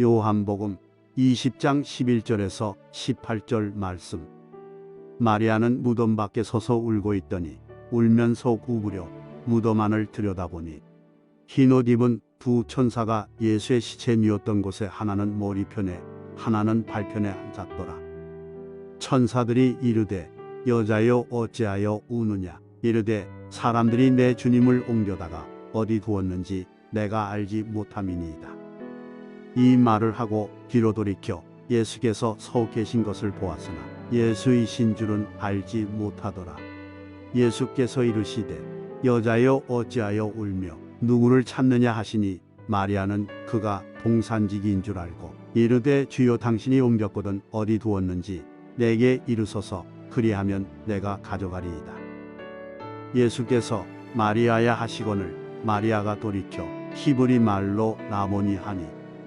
요한복음 20장 11절에서 18절 말씀. 마리아는 무덤 밖에 서서 울고 있더니 울면서 구부려 무덤 안을 들여다보니 흰 옷 입은 두 천사가 예수의 시체 뉘었던 곳에 하나는 머리편에 하나는 발편에 앉았더라. 천사들이 이르되 여자여 어찌하여 우느냐 이르되 사람들이 내 주님을 옮겨다가 어디 두었는지 내가 알지 못함이니이다. 이 말을 하고 뒤로 돌이켜 예수께서 서 계신 것을 보았으나 예수이신 줄은 알지 못하더라. 예수께서 이르시되 여자여 어찌하여 울며 누구를 찾느냐 하시니 마리아는 그가 동산직인 줄 알고 이르되 주여 당신이 옮겼거든 어디 두었는지 내게 이르소서 그리하면 내가 가져가리이다. 예수께서 마리아야 하시거늘 마리아가 돌이켜 히브리 말로 라모니 하니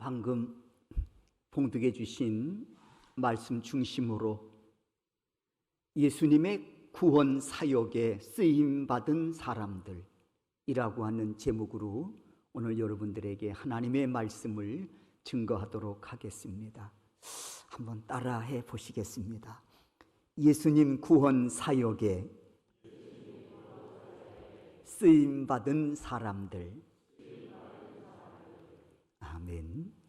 방금 봉독해 주신 말씀 중심으로 예수님의 구원 사역에 쓰임 받은 사람들이라고 하는 제목으로 오늘 여러분들에게 하나님의 말씀을 증거하도록 하겠습니다. 한번 따라해 보시겠습니다. 예수님 구원 사역에 쓰임 받은 사람들 아멘.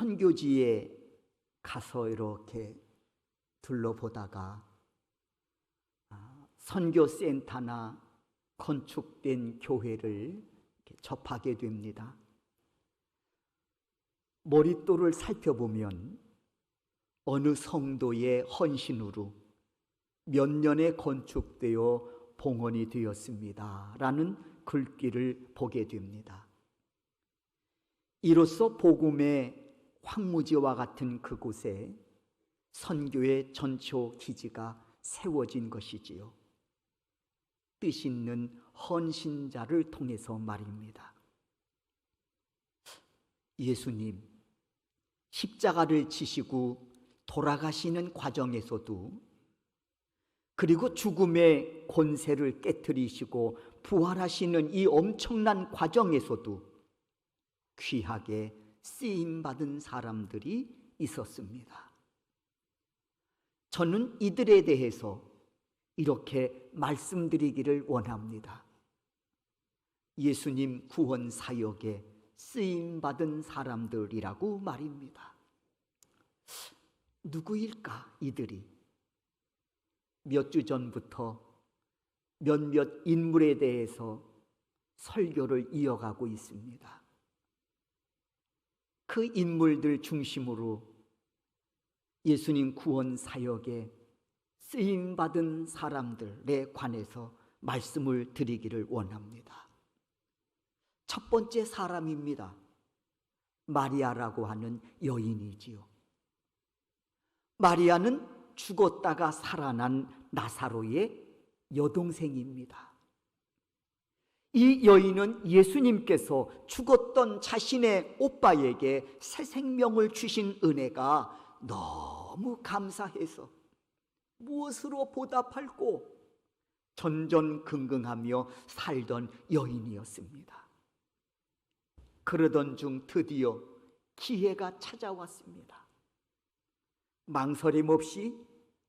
음, 선교지에 가서 이렇게 둘러보다가 아, 선교센터나 건축된 교회를 접하게 됩니다. 머릿돌을 살펴보면 어느 성도의 헌신으로 몇 년에 건축되어 봉헌이 되었습니다. 라는 글귀를 보게 됩니다. 이로써 복음의 황무지와 같은 그곳에 선교의 전초 기지가 세워진 것이지요. 뜻 있는 헌신자를 통해서 말입니다. 예수님, 십자가를 지시고 돌아가시는 과정에서도 그리고 죽음의 권세를 깨뜨리시고 부활하시는 이 엄청난 과정에서도 귀하게 쓰임 받은 사람들이 있었습니다. 저는 이들에 대해서 이렇게 말씀드리기를 원합니다. 예수님 구원 사역에 쓰임 받은 사람들이라고 말입니다. 누구일까 이들이? 몇 주 전부터 몇몇 인물에 대해서 설교를 이어가고 있습니다. 그 인물들 중심으로 예수님 구원 사역에 쓰임 받은 사람들에 관해서 말씀을 드리기를 원합니다. 첫 번째 사람입니다. 마리아라고 하는 여인이지요. 마리아는 죽었다가 살아난 나사로의 여동생입니다. 이 여인은 예수님께서 죽었던 자신의 오빠에게 새 생명을 주신 은혜가 너무 감사해서 무엇으로 보답할고 전전긍긍하며 살던 여인이었습니다. 그러던 중 드디어 기회가 찾아왔습니다. 망설임 없이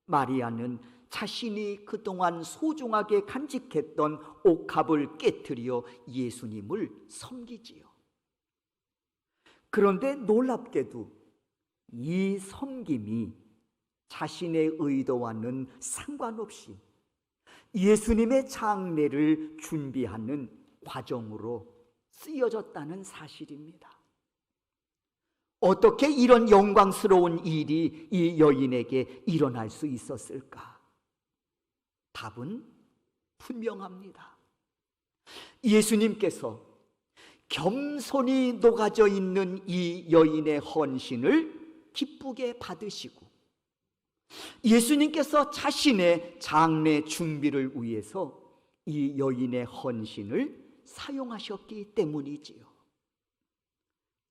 마리아는 자신이 그동안 소중하게 간직했던 옥합을 깨뜨려 예수님을 섬기지요. 그런데 놀랍게도 이 섬김이 자신의 의도와는 상관없이 예수님의 장례를 준비하는 과정으로 쓰여졌다는 사실입니다. 어떻게 이런 영광스러운 일이 이 여인에게 일어날 수 있었을까? 답은 분명합니다. 예수님께서 겸손이 녹아져 있는 이 여인의 헌신을 기쁘게 받으시고 예수님께서 자신의 장례 준비를 위해서 이 여인의 헌신을 사용하셨기 때문이지요.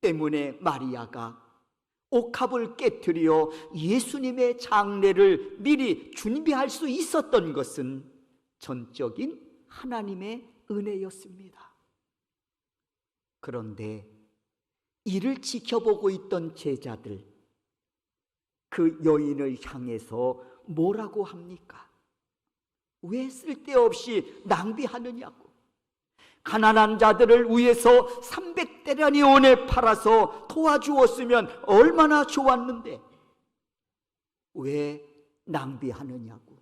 때문에 마리아가 옥합을 깨뜨려 예수님의 장례를 미리 준비할 수 있었던 것은 전적인 하나님의 은혜였습니다. 그런데 이를 지켜보고 있던 제자들, 그 여인을 향해서 뭐라고 합니까? 왜 쓸데없이 낭비하느냐고. 가난한 자들을 위해서 300대란이 원에 팔아서 도와주었으면 얼마나 좋았는데 왜 낭비하느냐고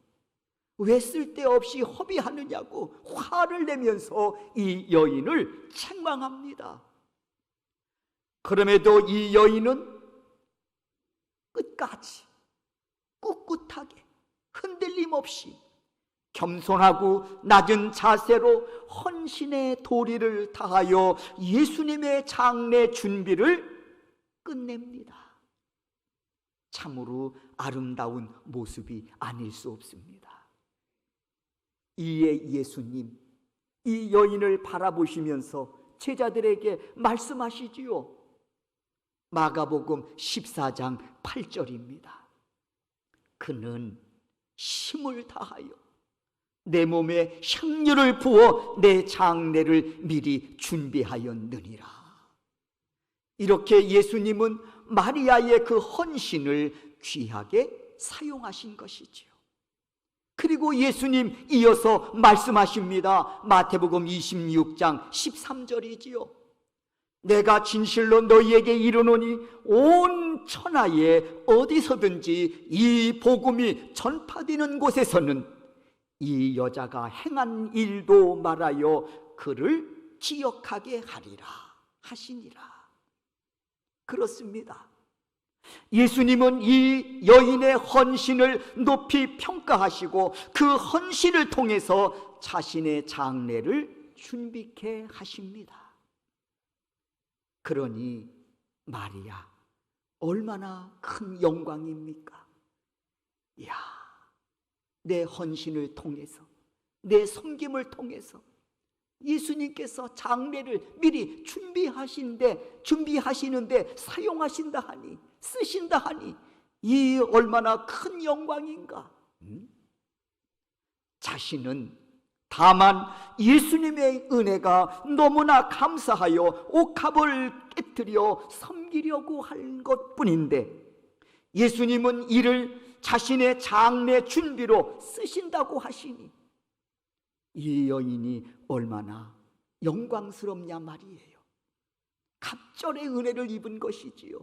왜 쓸데없이 허비하느냐고 화를 내면서 이 여인을 책망합니다. 그럼에도 이 여인은 끝까지 꿋꿋하게 흔들림 없이 겸손하고 낮은 자세로 헌신의 도리를 다하여 예수님의 장례 준비를 끝냅니다. 참으로 아름다운 모습이 아닐 수 없습니다. 이에 예수님 이 여인을 바라보시면서 제자들에게 말씀하시지요. 마가복음 14장 8절입니다. 그는 힘을 다하여 내 몸에 향유를 부어 내 장례를 미리 준비하였느니라. 이렇게 예수님은 마리아의 그 헌신을 귀하게 사용하신 것이지요. 그리고 예수님 이어서 말씀하십니다. 마태복음 26장 13절이지요. 내가 진실로 너희에게 이르노니 온 천하에 어디서든지 이 복음이 전파되는 곳에서는 이 여자가 행한 일도 말하여 그를 기억하게 하리라 하시니라. 그렇습니다. 예수님은 이 여인의 헌신을 높이 평가하시고 그 헌신을 통해서 자신의 장례를 준비케 하십니다. 그러니 마리아 얼마나 큰 영광입니까? 야, 내 헌신을 통해서 내 섬김을 통해서 예수님께서 장례를 미리 준비하신데 준비하시는데 사용하신다 하니 쓰신다 하니 이 얼마나 큰 영광인가? 음? 자신은 다만 예수님의 은혜가 너무나 감사하여 옥합을 깨뜨려 섬기려고 한 것뿐인데 예수님은 이를 자신의 장례 준비로 쓰신다고 하시니 이 여인이 얼마나 영광스럽냐 말이에요. 갑절의 은혜를 입은 것이지요.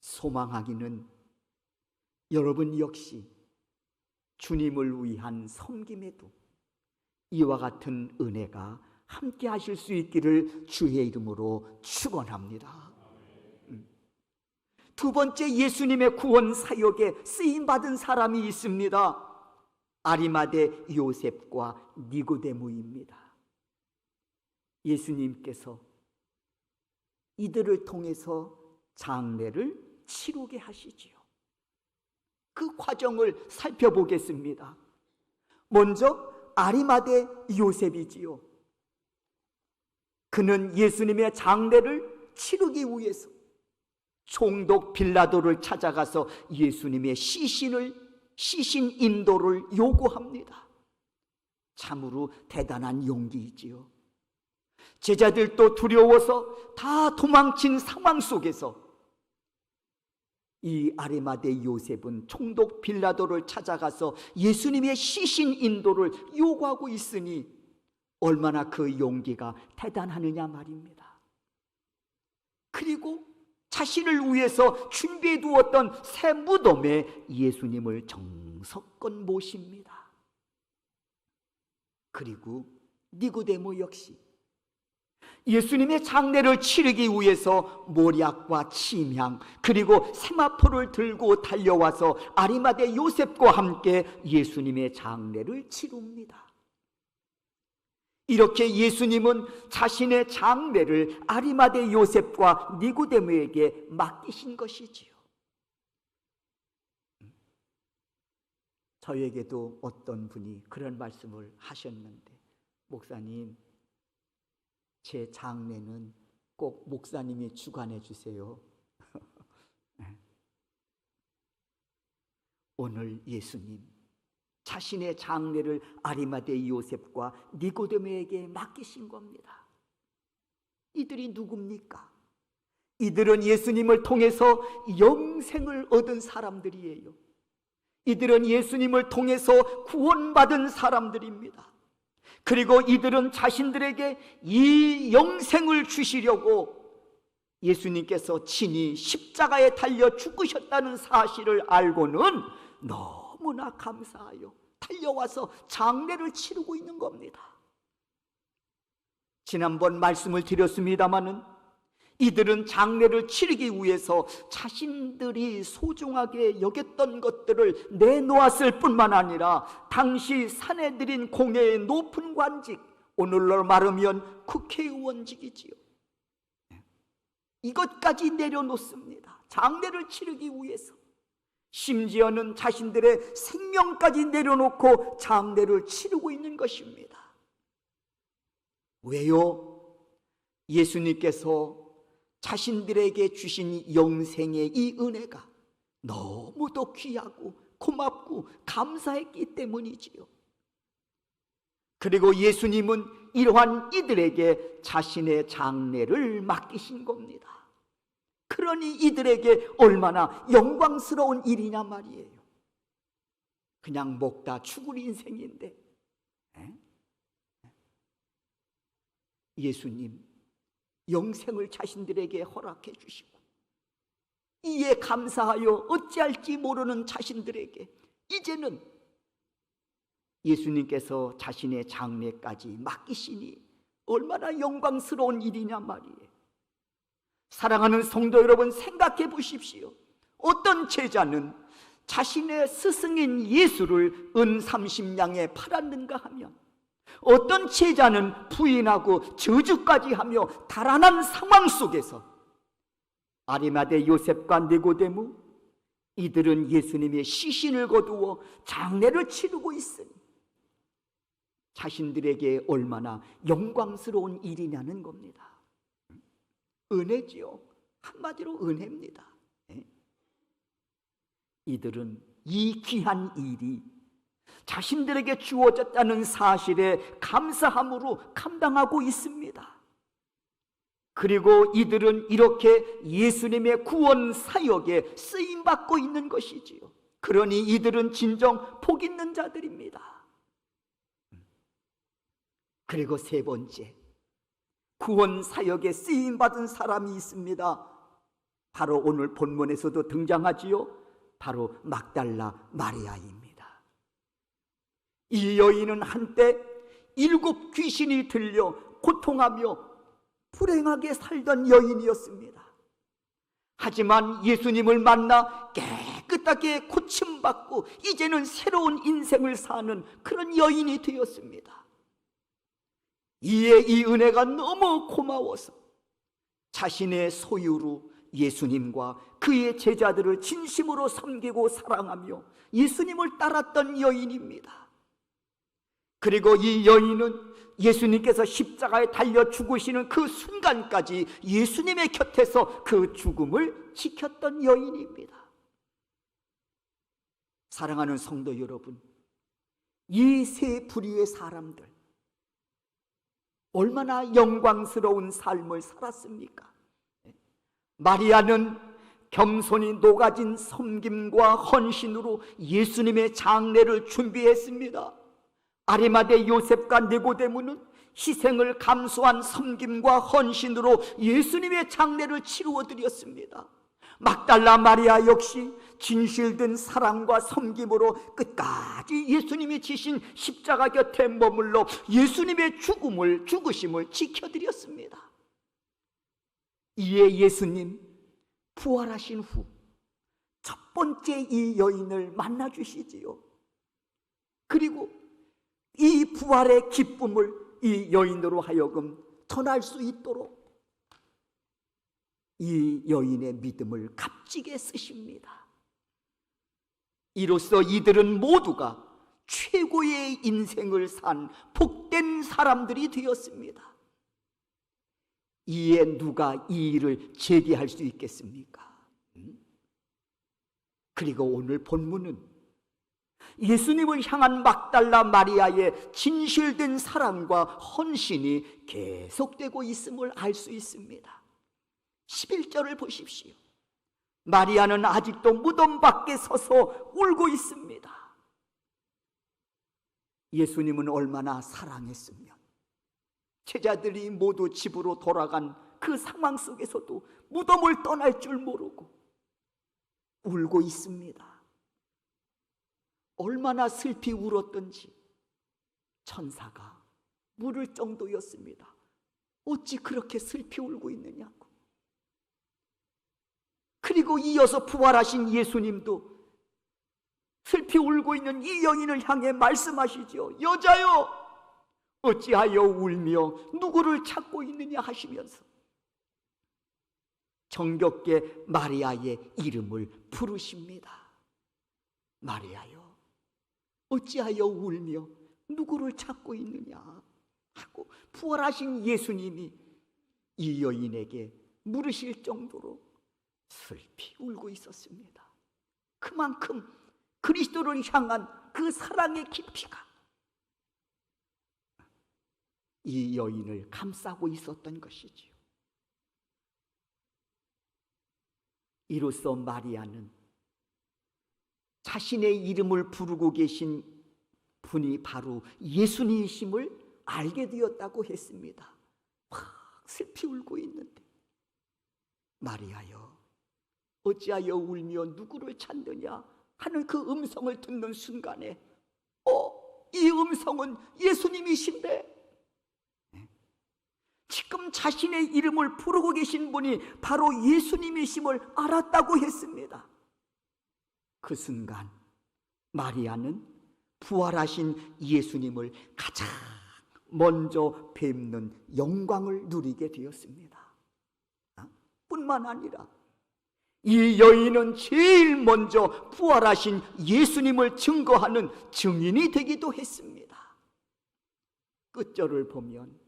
소망하기는 여러분 역시 주님을 위한 섬김에도 이와 같은 은혜가 함께 하실 수 있기를 주의 이름으로 축원합니다. 음. 두 번째 예수님의 구원 사역에 쓰임 받은 사람이 있습니다. 아리마대 요셉과 니고데모입니다. 예수님께서 이들을 통해서 장례를 치르게 하시지요. 그 과정을 살펴보겠습니다. 먼저 아리마대 요셉이지요. 그는 예수님의 장례를 치르기 위해서 총독 빌라도를 찾아가서 예수님의 시신을 시신 인도를 요구합니다. 참으로 대단한 용기이지요. 제자들도 두려워서 다 도망친 상황 속에서 이 아리마대 요셉은 총독 빌라도를 찾아가서 예수님의 시신 인도를 요구하고 있으니 얼마나 그 용기가 대단하느냐 말입니다. 그리고 자신을 위해서 준비해 두었던 새 무덤에 예수님을 정석껏 모십니다. 그리고 니고데모 역시 예수님의 장례를 치르기 위해서 모략과 침향 그리고 세마포를 들고 달려와서 아리마대 요셉과 함께 예수님의 장례를 치릅니다. 이렇게 예수님은 자신의 장례를 아리마대 요셉과 니고데모에게 맡기신 것이지요. 저에게도 어떤 분이 그런 말씀을 하셨는데, 목사님, 제 장례는 꼭 목사님이 주관해 주세요. 오늘 예수님 자신의 장례를 아리마대 요셉과 니고데모에게 맡기신 겁니다. 이들이 누굽니까? 이들은 예수님을 통해서 영생을 얻은 사람들이에요. 이들은 예수님을 통해서 구원받은 사람들입니다. 그리고 이들은 자신들에게 이 영생을 주시려고 예수님께서 친히 십자가에 달려 죽으셨다는 사실을 알고는 너 무나 감사하여 달려와서 장례를 치르고 있는 겁니다. 지난번 말씀을 드렸습니다마는 이들은 장례를 치르기 위해서 자신들이 소중하게 여겼던 것들을 내놓았을 뿐만 아니라 당시 사내들인 공회의 높은 관직, 오늘날 말하면 국회의원직이지요. 이것까지 내려놓습니다. 장례를 치르기 위해서. 심지어는 자신들의 생명까지 내려놓고 장례를 치르고 있는 것입니다. 왜요? 예수님께서 자신들에게 주신 영생의 이 은혜가 너무도 귀하고 고맙고 감사했기 때문이지요. 그리고 예수님은 이러한 이들에게 자신의 장례를 맡기신 겁니다. 그러니 이들에게 얼마나 영광스러운 일이냐 말이에요. 그냥 먹다 죽을 인생인데. 에? 예수님, 영생을 자신들에게 허락해 주시고, 이에 감사하여 어찌할지 모르는 자신들에게 이제는 예수님께서 자신의 장례까지 맡기시니 얼마나 영광스러운 일이냐 말이에요. 사랑하는 성도 여러분 생각해 보십시오. 어떤 제자는 자신의 스승인 예수를 은 30냥에 팔았는가 하면 어떤 제자는 부인하고 저주까지 하며 달아난 상황 속에서 아리마대 요셉과 니고데무 이들은 예수님의 시신을 거두어 장례를 치르고 있으니 자신들에게 얼마나 영광스러운 일이냐는 겁니다. 은혜지요. 한마디로 은혜입니다. 예? 이들은 이 귀한 일이 자신들에게 주어졌다는 사실에 감사함으로 감당하고 있습니다. 그리고 이들은 이렇게 예수님의 구원 사역에 쓰임 받고 있는 것이지요. 그러니 이들은 진정 복 있는 자들입니다. 그리고 세 번째, 구원 사역에 쓰임 받은 사람이 있습니다. 바로 오늘 본문에서도 등장하지요. 바로 막달라 마리아입니다. 이 여인은 한때 일곱 귀신이 들려 고통하며 불행하게 살던 여인이었습니다. 하지만 예수님을 만나 깨끗하게 고침받고 이제는 새로운 인생을 사는 그런 여인이 되었습니다. 이에 이 은혜가 너무 고마워서 자신의 소유로 예수님과 그의 제자들을 진심으로 섬기고 사랑하며 예수님을 따랐던 여인입니다. 그리고 이 여인은 예수님께서 십자가에 달려 죽으시는 그 순간까지 예수님의 곁에서 그 죽음을 지켰던 여인입니다. 사랑하는 성도 여러분, 이 세 부류의 사람들, 얼마나 영광스러운 삶을 살았습니까? 마리아는 겸손히 녹아진 섬김과 헌신으로 예수님의 장례를 준비했습니다. 아리마대 요셉과 니고데모는 희생을 감수한 섬김과 헌신으로 예수님의 장례를 치루어 드렸습니다. 막달라 마리아 역시 진실된 사랑과 섬김으로 끝까지 예수님이 지신 십자가 곁에 머물러 예수님의 죽음을 죽으심을 지켜드렸습니다. 이에 예수님 부활하신 후 첫 번째 이 여인을 만나 주시지요. 그리고 이 부활의 기쁨을 이 여인으로 하여금 전할 수 있도록 이 여인의 믿음을 값지게 쓰십니다. 이로써 이들은 모두가 최고의 인생을 산 복된 사람들이 되었습니다. 이에 누가 이 일을 제기할 수 있겠습니까? 음? 그리고 오늘 본문은 예수님을 향한 막달라 마리아의 진실된 사랑과 헌신이 계속되고 있음을 알 수 있습니다. 11절을 보십시오. 마리아는 아직도 무덤 밖에 서서 울고 있습니다. 예수님은 얼마나 사랑했으면 제자들이 모두 집으로 돌아간 그 상황 속에서도 무덤을 떠날 줄 모르고 울고 있습니다. 얼마나 슬피 울었던지 천사가 물을 정도였습니다. 어찌 그렇게 슬피 울고 있느냐고. 그리고 이어서 부활하신 예수님도 슬피 울고 있는 이 여인을 향해 말씀하시죠. 여자여, 어찌하여 울며 누구를 찾고 있느냐 하시면서 정겹게 마리아의 이름을 부르십니다. 마리아여, 어찌하여 울며 누구를 찾고 있느냐 하고 부활하신 예수님이 이 여인에게 물으실 정도로 슬피 울고 있었습니다. 그만큼 그리스도를 향한 그 사랑의 깊이가 이 여인을 감싸고 있었던 것이지요. 이로써 마리아는 자신의 이름을 부르고 계신 분이 바로 예수님이심을 알게 되었다고 했습니다. 막 슬피 울고 있는데 마리아여 어찌하여 울며 누구를 찾느냐 하는 그 음성을 듣는 순간에 어, 이 음성은 예수님이신데 네. 지금 자신의 이름을 부르고 계신 분이 바로 예수님이심을 알았다고 했습니다. 그 순간 마리아는 부활하신 예수님을 가장 먼저 뵙는 영광을 누리게 되었습니다. 아, 뿐만 아니라 이 여인은 제일 먼저 부활하신 예수님을 증거하는 증인이 되기도 했습니다. 끝절을 보면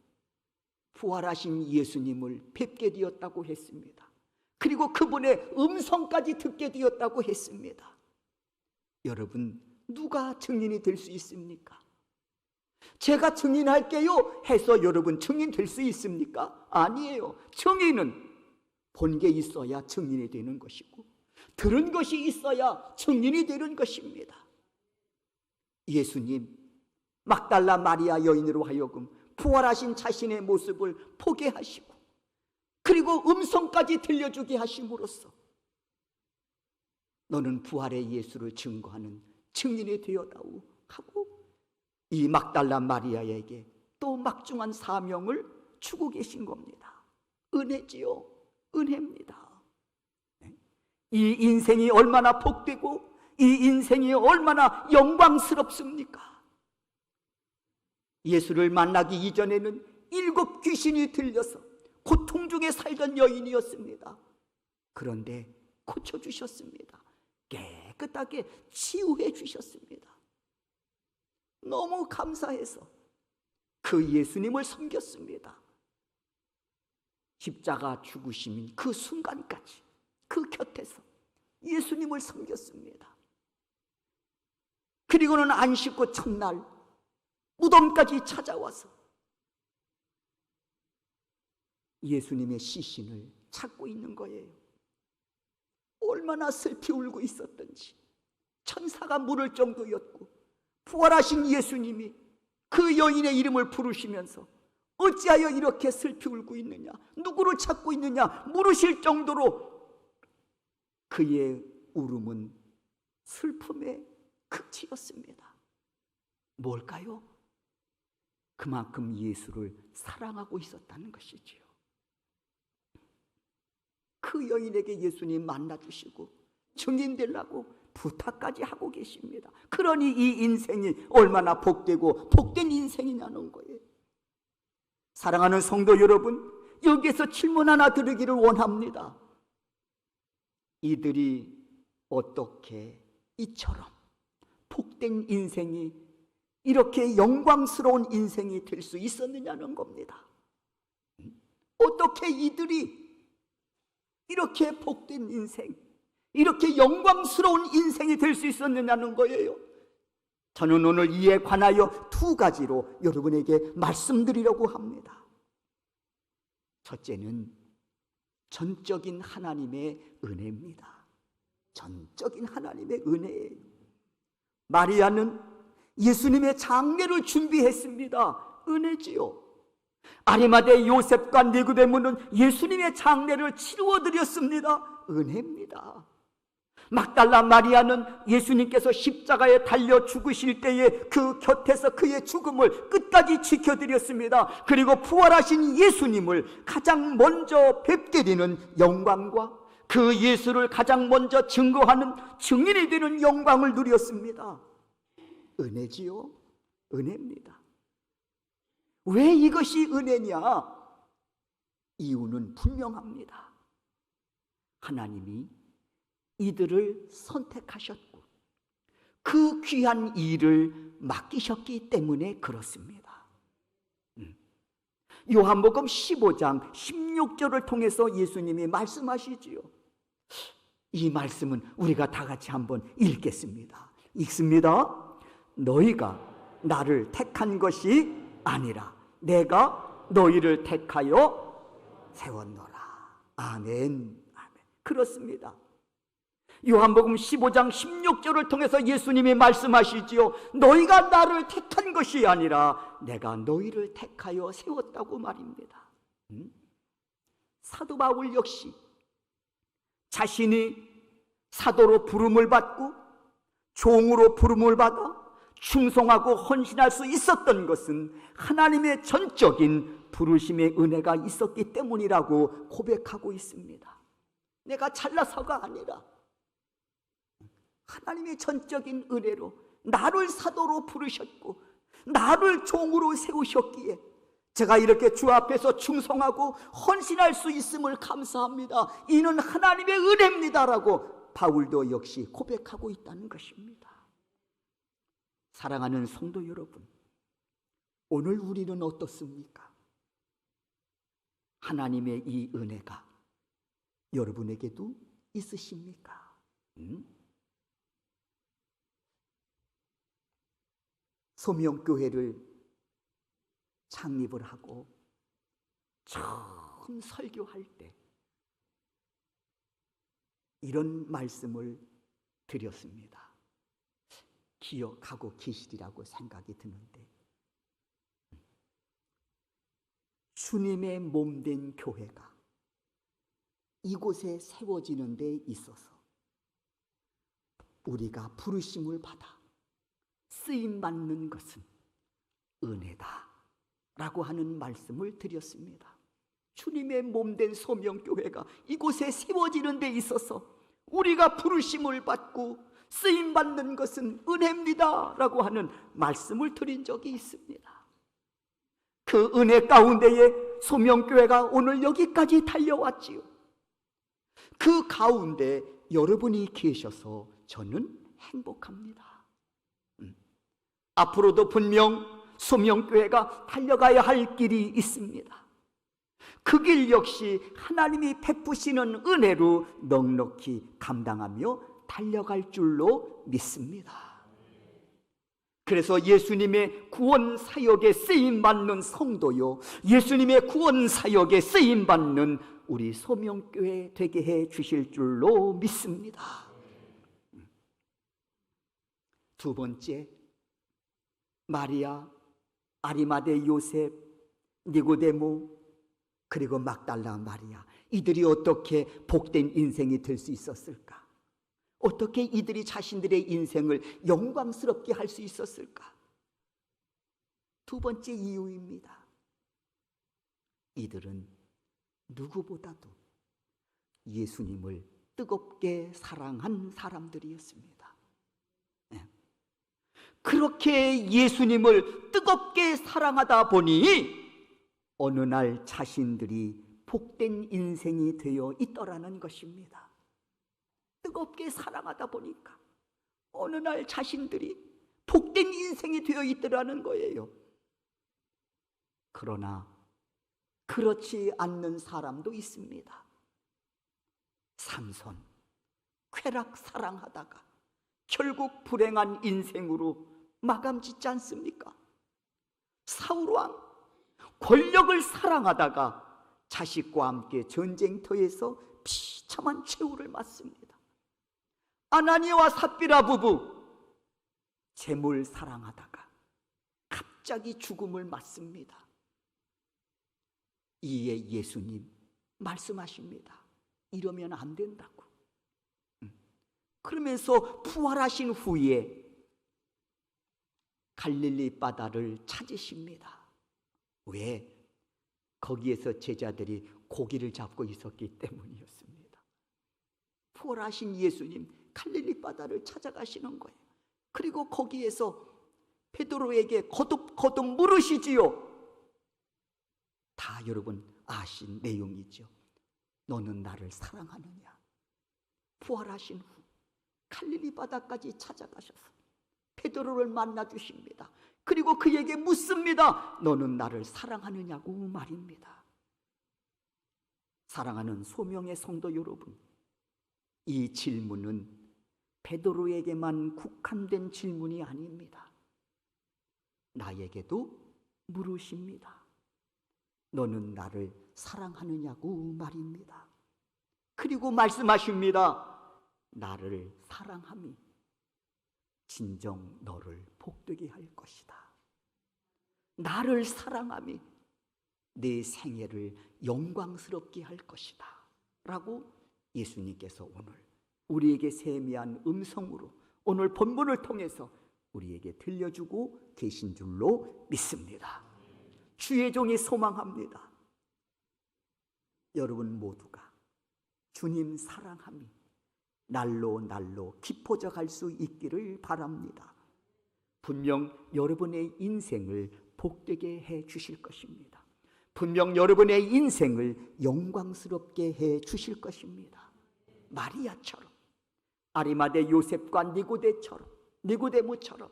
부활하신 예수님을 뵙게 되었다고 했습니다. 그리고 그분의 음성까지 듣게 되었다고 했습니다. 여러분, 누가 증인이 될 수 있습니까? 제가 증인할게요 해서 여러분 증인 될 수 있습니까? 아니에요. 증인은 본 게 있어야 증인이 되는 것이고 들은 것이 있어야 증인이 되는 것입니다. 예수님 막달라 마리아 여인으로 하여금 부활하신 자신의 모습을 포기하시고 그리고 음성까지 들려주게 하심으로써 너는 부활의 예수를 증거하는 증인이 되어다오 하고 이 막달라 마리아에게 또 막중한 사명을 주고 계신 겁니다. 은혜지요. 은혜입니다. 네? 이 인생이 얼마나 복되고 이 인생이 얼마나 영광스럽습니까? 예수를 만나기 이전에는 일곱 귀신이 들려서 고통 중에 살던 여인이었습니다. 그런데 고쳐주셨습니다. 깨끗하게 치유해 주셨습니다. 너무 감사해서 그 예수님을 섬겼습니다. 십자가 죽으심인 그 순간까지 그 곁에서 예수님을 섬겼습니다. 그리고는 안식고 첫날 무덤까지 찾아와서 예수님의 시신을 찾고 있는 거예요. 얼마나 슬피 울고 있었던지 천사가 물을 정도였고 부활하신 예수님이 그 여인의 이름을 부르시면서 어찌하여 이렇게 슬피 울고 있느냐 누구를 찾고 있느냐 물으실 정도로 그의 울음은 슬픔의 극치였습니다 뭘까요? 그만큼 예수를 사랑하고 있었다는 것이지요 그 여인에게 예수님 만나주시고 증인 되려고 부탁까지 하고 계십니다. 그러니 이 인생이 얼마나 복되고 복된 인생이냐는 거예요. 사랑하는 성도 여러분, 여기에서 질문 하나 드리기를 원합니다. 이들이 어떻게 이처럼 복된 인생이 이렇게 영광스러운 인생이 될 수 있었느냐는 겁니다. 어떻게 이들이 이렇게 복된 인생, 이렇게 영광스러운 인생이 될 수 있었느냐는 거예요. 저는 오늘 이에 관하여 두 가지로 여러분에게 말씀드리려고 합니다. 첫째는 전적인 하나님의 은혜입니다. 전적인 하나님의 은혜예요. 마리아는 예수님의 장례를 준비했습니다. 은혜지요. 아리마대 요셉과 니고데모는 예수님의 장례를 치루어 드렸습니다. 은혜입니다. 막달라 마리아는 예수님께서 십자가에 달려 죽으실 때에 그 곁에서 그의 죽음을 끝까지 지켜드렸습니다. 그리고 부활하신 예수님을 가장 먼저 뵙게 되는 영광과 그 예수를 가장 먼저 증거하는 증인이 되는 영광을 누렸습니다. 은혜지요? 은혜입니다. 왜 이것이 은혜냐? 이유는 분명합니다. 하나님이 이들을 선택하셨고 그 귀한 일을 맡기셨기 때문에 그렇습니다. 음. 요한복음 15장 16절을 통해서 예수님이 말씀하시지요. 이 말씀은 우리가 다 같이 한번 읽겠습니다. 읽습니다. 너희가 나를 택한 것이 아니라 내가 너희를 택하여 세웠노라. 아멘. 아멘. 그렇습니다. 요한복음 15장 16절을 통해서 예수님이 말씀하시지요. 너희가 나를 택한 것이 아니라 내가 너희를 택하여 세웠다고 말입니다. 음? 사도 바울 역시 자신이 사도로 부름을 받고 종으로 부름을 받아 충성하고 헌신할 수 있었던 것은 하나님의 전적인 부르심의 은혜가 있었기 때문이라고 고백하고 있습니다. 내가 잘나서가 아니라 하나님의 전적인 은혜로 나를 사도로 부르셨고 나를 종으로 세우셨기에 제가 이렇게 주 앞에서 충성하고 헌신할 수 있음을 감사합니다. 이는 하나님의 은혜입니다라고 바울도 역시 고백하고 있다는 것입니다. 사랑하는 성도 여러분, 오늘 우리는 어떻습니까? 하나님의 이 은혜가 여러분에게도 있으십니까? 음? 소명교회를 창립을 하고 처음 설교할 때 이런 말씀을 드렸습니다. 기억하고 계시리라고 생각이 드는데 주님의 몸된 교회가 이곳에 세워지는 데 있어서 우리가 부르심을 받아 쓰임 받는 것은 은혜다 라고 하는 말씀을 드렸습니다. 주님의 몸된 소명교회가 이곳에 세워지는 데 있어서 우리가 부르심을 받고 쓰임 받는 것은 은혜입니다 라고 하는 말씀을 드린 적이 있습니다. 그 은혜 가운데에 소명교회가 오늘 여기까지 달려왔지요. 그 가운데 여러분이 계셔서 저는 행복합니다. 음. 앞으로도 분명 소명교회가 달려가야 할 길이 있습니다. 그 길 역시 하나님이 베푸시는 은혜로 넉넉히 감당하며 달려갈 줄로 믿습니다. 그래서 예수님의 구원 사역에 쓰임 받는 성도요, 예수님의 구원 사역에 쓰임 받는 우리 소명교회 되게 해 주실 줄로 믿습니다. 두 번째, 마리아, 아리마대 요셉, 니고데모, 그리고 막달라 마리아. 이들이 어떻게 복된 인생이 될 수 있었을까? 어떻게 이들이 자신들의 인생을 영광스럽게 할 수 있었을까? 두 번째 이유입니다. 이들은 누구보다도 예수님을 뜨겁게 사랑한 사람들이었습니다. 네. 그렇게 예수님을 뜨겁게 사랑하다 보니 어느 날 자신들이 복된 인생이 되어 있더라는 것입니다. 뜨겁게 사랑하다 보니까 어느 날 자신들이 복된 인생이 되어 있더라는 거예요. 그러나 그렇지 않는 사람도 있습니다. 삼손, 쾌락 사랑하다가 결국 불행한 인생으로 마감 짓지 않습니까? 사울왕, 권력을 사랑하다가 자식과 함께 전쟁터에서 비참한 최후를 맞습니다. 아나니와 삽비라 부부, 재물 사랑하다가 갑자기 죽음을 맞습니다. 이에 예수님 말씀하십니다. 이러면 안 된다고. 음. 그러면서 부활하신 후에 갈릴리 바다를 찾으십니다. 왜? 거기에서 제자들이 고기를 잡고 있었기 때문이었습니다. 부활하신 예수님 갈릴리 바다를 찾아가시는 거예요. 그리고 거기에서 베드로에게 거듭 거듭 물으시지요. 다 여러분 아신 내용이죠. 너는 나를 사랑하느냐? 부활하신 후 갈릴리 바다까지 찾아가셔서 베드로를 만나 주십니다. 그리고 그에게 묻습니다. 너는 나를 사랑하느냐고 말입니다. 사랑하는 소명의 성도 여러분, 이 질문은 베드로에게만 국한된 질문이 아닙니다. 나에게도 물으십니다. 너는 나를 사랑하느냐고 말입니다. 그리고 말씀하십니다. 나를 사랑함이 진정 너를 복되게 할 것이다. 나를 사랑함이 내 생애를 영광스럽게 할 것이다. 라고 예수님께서 오늘 우리에게 세미한 음성으로 오늘 본문을 통해서 우리에게 들려주고 계신 줄로 믿습니다. 주의 종이 소망합니다. 여러분 모두가 주님 사랑함이 날로 날로 깊어져 갈 수 있기를 바랍니다. 분명 여러분의 인생을 복되게 해 주실 것입니다. 분명 여러분의 인생을 영광스럽게 해 주실 것입니다. 마리아처럼 아리마대 요셉과 니고데처럼 니고데모처럼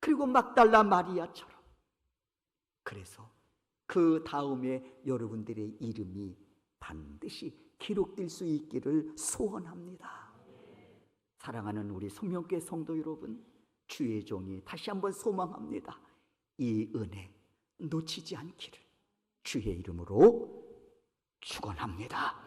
그리고 막달라 마리아처럼 그래서 그 다음에 여러분들의 이름이 반드시 기록될 수 있기를 소원합니다. 사랑하는 우리 성령께 성도 여러분, 주의 종이 다시 한번 소망합니다. 이 은혜 놓치지 않기를 주의 이름으로 축원합니다.